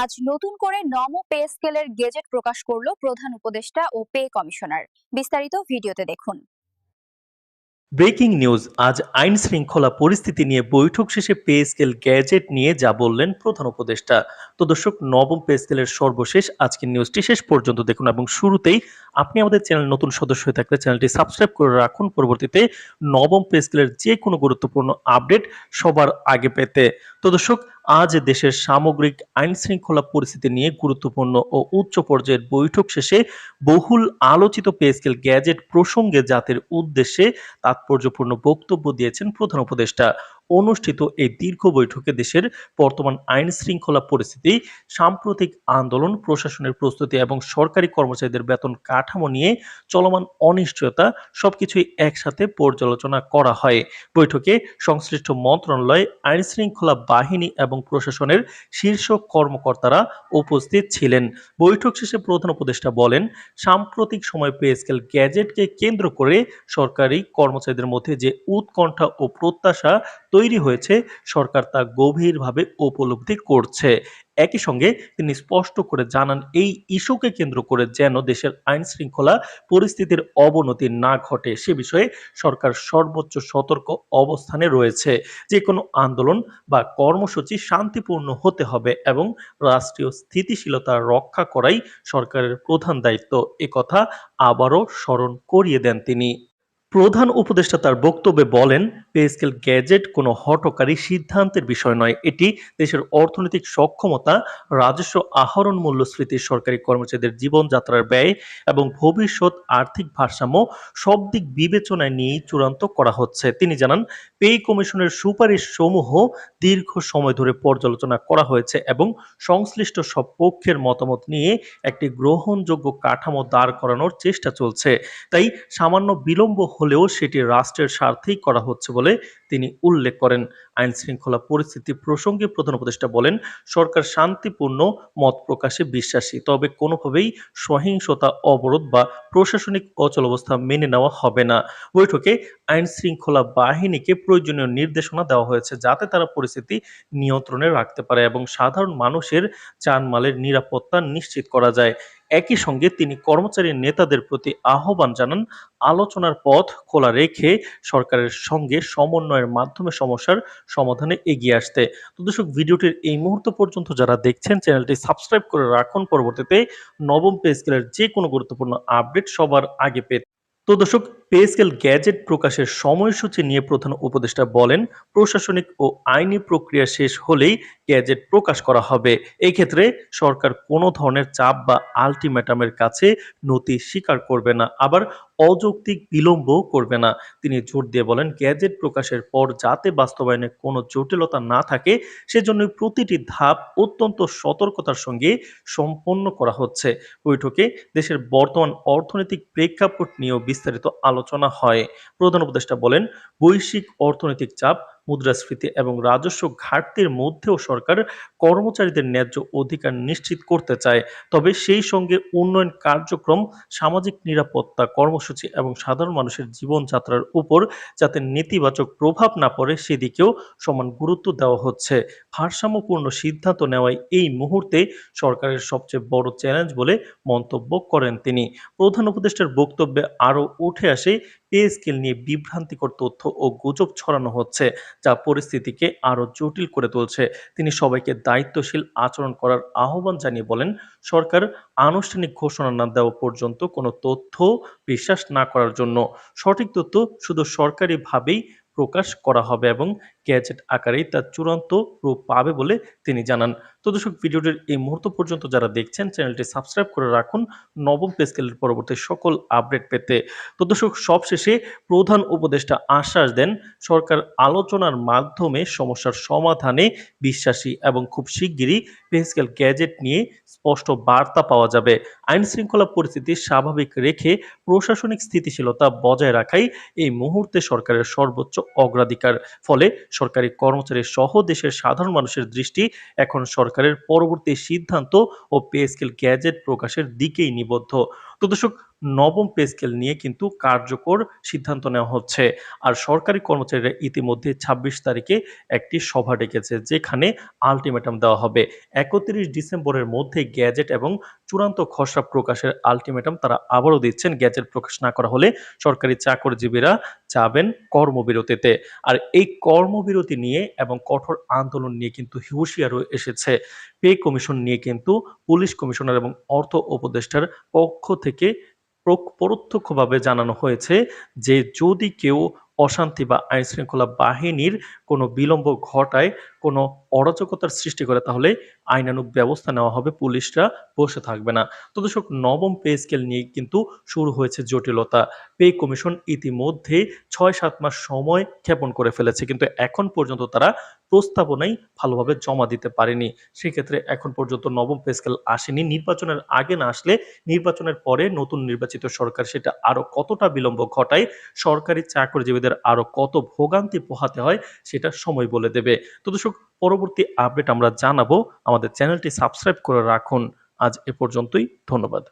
আজ নতুন করে নম পে স্কেলের গেজেট প্রকাশ করল প্রধান উপদেষ্টা ও পে কমিশনার। বিস্তারিত ভিডিওতে দেখুন। ব্রেকিং নিউজ, আজ আইন শৃঙ্খলা পরিস্থিতি নিয়ে বৈঠক শেষে পে স্কেল গ্যাজেট নিয়ে যা বললেন প্রধান উপদেষ্টা। তো দর্শক, নবম পে স্কেলের সর্বশেষ আজকের নিউজটি শেষ পর্যন্ত দেখুন এবং শুরুতেই আপনি আমাদের চ্যানেল নতুন সদস্য হয়ে থাকলে চ্যানেলটি সাবস্ক্রাইব করে রাখুন। পরবর্তীতে নবম পে স্কেলের যে কোনো গুরুত্বপূর্ণ আপডেট সবার আগে পেতে। তো দর্শক আজ দেশের সামগ্রিক আইন শৃঙ্খলা পরিস্থিতি নিয়ে গুরুত্বপূর্ণ ও উচ্চ পর্যায়ের বৈঠক শেষে বহুল আলোচিত পেস্কেল গ্যাজেট প্রসঙ্গে জাতির উদ্দেশ্যে তাৎপর্যপূর্ণ বক্তব্য দিয়েছেন প্রধান উপদেষ্টা। অনুষ্ঠিত এই দীর্ঘ বৈঠকে দেশের বর্তমান আইন শৃঙ্খলা পরিস্থিতি, সাম্প্রতিক আন্দোলন, প্রশাসনের প্রস্তুতি এবং সরকারি কর্মচারীদের বেতন কাঠামো নিয়ে চলমান অনিশ্চয়তা সবকিছুই একসাথে পর্যালোচনা করা হয়। বৈঠকে সংশ্লিষ্ট মন্ত্রণালয়, আইন শৃঙ্খলা বাহিনী এবং প্রশাসনের শীর্ষ কর্মকর্তারা উপস্থিত ছিলেন। বৈঠক শেষে প্রধান উপদেষ্টা বলেন, সাম্প্রতিক সময় পে স্কেল গ্যাজেটকে কেন্দ্র করে সরকারি কর্মচারীদের মধ্যে যে উৎকণ্ঠা ও প্রত্যাশা তৈরি হয়েছে, সরকার তা গভীরভাবে উপলব্ধি করছে। একই সঙ্গে তিনি স্পষ্ট করে জানান, এই ইস্যুকে কেন্দ্র করে যেন দেশের আইন শৃঙ্খলা পরিস্থিতির অবনতি না ঘটে, সে বিষয়ে সরকার সর্বোচ্চ সতর্ক অবস্থানে রয়েছে। যে কোনো আন্দোলন বা কর্মসূচি শান্তিপূর্ণ হতে হবে এবং রাষ্ট্রীয় স্থিতিশীলতা রক্ষা করাই সরকারের প্রধান দায়িত্ব। একথা আবারও স্মরণ করিয়ে দেন তিনি। প্রধান উপদেষ্টা তার বক্তব্যে বলেন পে স্কেল গ্যাজেট কোনো হঠকারী সিদ্ধান্তের বিষয় নয়। এটি দেশের অর্থনৈতিক সক্ষমতা, রাজস্ব আহরণ মূল্যস্ফীতি, সরকারি কর্মচারীদের জীবনযাত্রার ব্যয় এবং ভবিষ্যৎ আর্থিক ভারসাম্য সব দিক বিবেচনায় নিয়েই চূড়ান্ত করা হচ্ছে। তিনি জানান, পে কমিশনের সুপারিশ সমূহ দীর্ঘ সময় ধরে পর্যালোচনা করা হয়েছে এবং সংশ্লিষ্ট সব পক্ষের মতামত নিয়ে একটি গ্রহণযোগ্য কাঠামো দাঁড় করানোর চেষ্টা চলছে। তাই সামান্য বিলম্ব হলেও সেটি রাষ্ট্রের স্বার্থেই করা হচ্ছে বলে তিনি উল্লেখ করেন। আইন শৃঙ্খলা পরিস্থিতি প্রসঙ্গে প্রধান উপদেষ্টা বলেন, সরকার শান্তিপূর্ণ মত প্রকাশে বিশ্বাসী, তবে কোনোভাবেই সহিংসতা, অবরোধ বা প্রশাসনিক অচলাবস্থা মেনে নেওয়া হবে না। বৈঠকে আইন শৃঙ্খলা বাহিনীকে প্রয়োজনীয় নির্দেশনা দেওয়া হয়েছে যাতে তারা পরিস্থিতি নিয়ন্ত্রণে রাখতে পারে এবং সাধারণ মানুষের জানমালের নিরাপত্তা নিশ্চিত করা যায়। একই সঙ্গে তিনি কর্মচারী নেতাদের প্রতি আহ্বান জানান, আলোচনার পথ খোলা রেখে সরকারের সঙ্গে সমন্বয়ের মাধ্যমে সমস্যার সমাধানে এগিয়ে আসতে। তো দর্শক, ভিডিওটির এই মুহূর্ত পর্যন্ত যারা দেখছেন, চ্যানেলটি সাবস্ক্রাইব করে রাখুন। পরবর্তীতে নবম পে স্কেলের যে কোনো গুরুত্বপূর্ণ আপডেট সবার আগে পেতে তো দর্শক পে স্কেল গ্যাজেট প্রকাশের সময়সূচি নিয়ে প্রধান উপদেষ্টা বলেন, প্রশাসনিক ও আইনি প্রক্রিয়া শেষ হলেই গ্যাজেট প্রকাশ করা হবে। এই ক্ষেত্রে সরকার কোনো ধরনের চাপ বা আলটিমেটামের কাছে নথি স্বীকার করবে না, আবার অযৌক্তিক বিলম্ব করবে না। তিনি জোর দিয়ে বলেন গ্যাজেট প্রকাশের পর যাতে বাস্তবায়নে কোনো জটিলতা না থাকে সেজন্য প্রতিটি ধাপ অত্যন্ত সতর্কতার সঙ্গে সম্পন্ন করা হচ্ছে। বৈঠকে দেশের বর্তমান অর্থনৈতিক প্রেক্ষাপট নিয়েও বিস্তারিত আলোচনা হয়। প্রধান উপদেষ্টা বলেন বৈশ্বিক অর্থনৈতিক চাপ মুদ্রাস্ফীতি এবং রাজস্ব ঘাটতির মধ্যেও সরকার কর্মচারীদের ন্যায্য অধিকার নিশ্চিত করতে চায়। তবে সেই সঙ্গে উন্নয়ন কার্যক্রম, সামাজিক নিরাপত্তা কর্মসূচি এবং সাধারণ মানুষের জীবনযাত্রার উপর যাতে নেতিবাচক প্রভাব না পড়ে সেদিকেও সমান গুরুত্ব দেওয়া হচ্ছে। ভারসাম্যপূর্ণ সিদ্ধান্ত নেওয়াই এই মুহূর্তে সরকারের সবচেয়ে বড় চ্যালেঞ্জ বলে মন্তব্য করেন তিনি। প্রধান উপদেষ্টার বক্তব্যে আরও উঠে আসে পে স্কেল নিয়ে বিভ্রান্তিকর তথ্য ও গুজব ছড়ানো হচ্ছে, যা পরিস্থিতিকে আরও জটিল করে তুলছে। তিনি সবাইকে দায়িত্বশীল আচরণ করার আহ্বান জানিয়ে বলেন, সরকার আনুষ্ঠানিক ঘোষণা না দেওয়া পর্যন্ত কোনো তথ্য বিশ্বাস না করার জন্য। সঠিক তথ্য শুধু সরকারিভাবেই প্রকাশ করা হবে এবং গ্যাজেট আকারেই তার চূড়ান্ত রূপ পাবে বলে তিনি জানান। তো দর্শক, ভিডিওটির এই মুহূর্ত পর্যন্ত যারা দেখছেন, চ্যানেলটি সাবস্ক্রাইব করে রাখুন। নবম পে স্কেলের পরবর্তী সকল আপডেট পেতে। তো দর্শক, সবশেষে প্রধান উপদেষ্টা আশ্বাস দেন, সরকার আলোচনার মাধ্যমে সমস্যার সমাধানে বিশ্বাসী এবং খুব শিগগিরই পে স্কেল গ্যাজেট নিয়ে স্পষ্ট বার্তা পাওয়া যাবে। আইন শৃঙ্খলা পরিস্থিতি স্বাভাবিক রেখে প্রশাসনিক স্থিতিশীলতা বজায় রাখাই এই মুহূর্তে সরকারের সর্বোচ্চ অগ্রাধিকার। ফলে সরকারি কর্মচারী সহ দেশের সাধারণ মানুষের দৃষ্টি এখন সরকারের পরবর্তী সিদ্ধান্ত ও পে স্কেল গ্যাজেট প্রকাশের দিকেই নিবদ্ধ। তো দর্শক নবম পে স্কেল নিয়ে কিন্তু কার্যকর সিদ্ধান্ত নেওয়া হচ্ছে। আর সরকারি কর্মচারীরা ইতিমধ্যে ছাব্বিশ তারিখে একটি সভা ডেকেছে, যেখানে আলটিমেটাম দেওয়া হবে। একত্রিশ ডিসেম্বরের মধ্যে গ্যাজেট এবং চূড়ান্ত খসড়া প্রকাশের আলটিমেটাম তারা আবারও দিচ্ছেন। গ্যাজেট প্রকাশ না করা হলে সরকারি চাকরিজীবীরা যাবেন কর্মবিরতিতে। আর এই কর্মবিরতি নিয়ে এবং কঠোর আন্দোলন নিয়ে কিন্তু হুঁশিয়ারও এসেছে। পে কমিশন নিয়ে কিন্তু পুলিশ কমিশনার এবং অর্থ উপদেষ্টার পক্ষ থেকে পরোক্ষভাবে জানানো হয়েছে যে যদি কেউ অশান্তি বা আইন শৃঙ্খলা বাহিনীর কোনো বিলম্ব ঘটায়, কোনো অরাজকতার সৃষ্টি করে, তাহলে আইনানুগ ব্যবস্থা নেওয়া হবে, পুলিশরা বসে থাকবে না। তো দর্শক, নবম পে স্কেল নিয়ে কিন্তু শুরু হয়েছে জটিলতা। পে কমিশন ইতিমধ্যে ছয় সাত মাস সময় ক্ষেপণ করে ফেলেছে, কিন্তু এখন পর্যন্ত তারা প্রস্তাবনাই ভালোভাবে জমা দিতে পারেনি। সেক্ষেত্রে এখন পর্যন্ত নবম পে স্কেল আসেনি। নির্বাচনের আগে না আসলে নির্বাচনের পরে নতুন নির্বাচিত সরকার সেটা আরও কতটা বিলম্ব ঘটায়, সরকারি চাকরিজীবীদের আরও কত ভোগান্তি পোহাতে হয় সেটা সময় বলে দেবে। তো দর্শক, পরবর্তী আপডেট আমরা জানাব। আমাদের চ্যানেলটি সাবস্ক্রাইব করে রাখুন। আজ এ পর্যন্তই, ধন্যবাদ।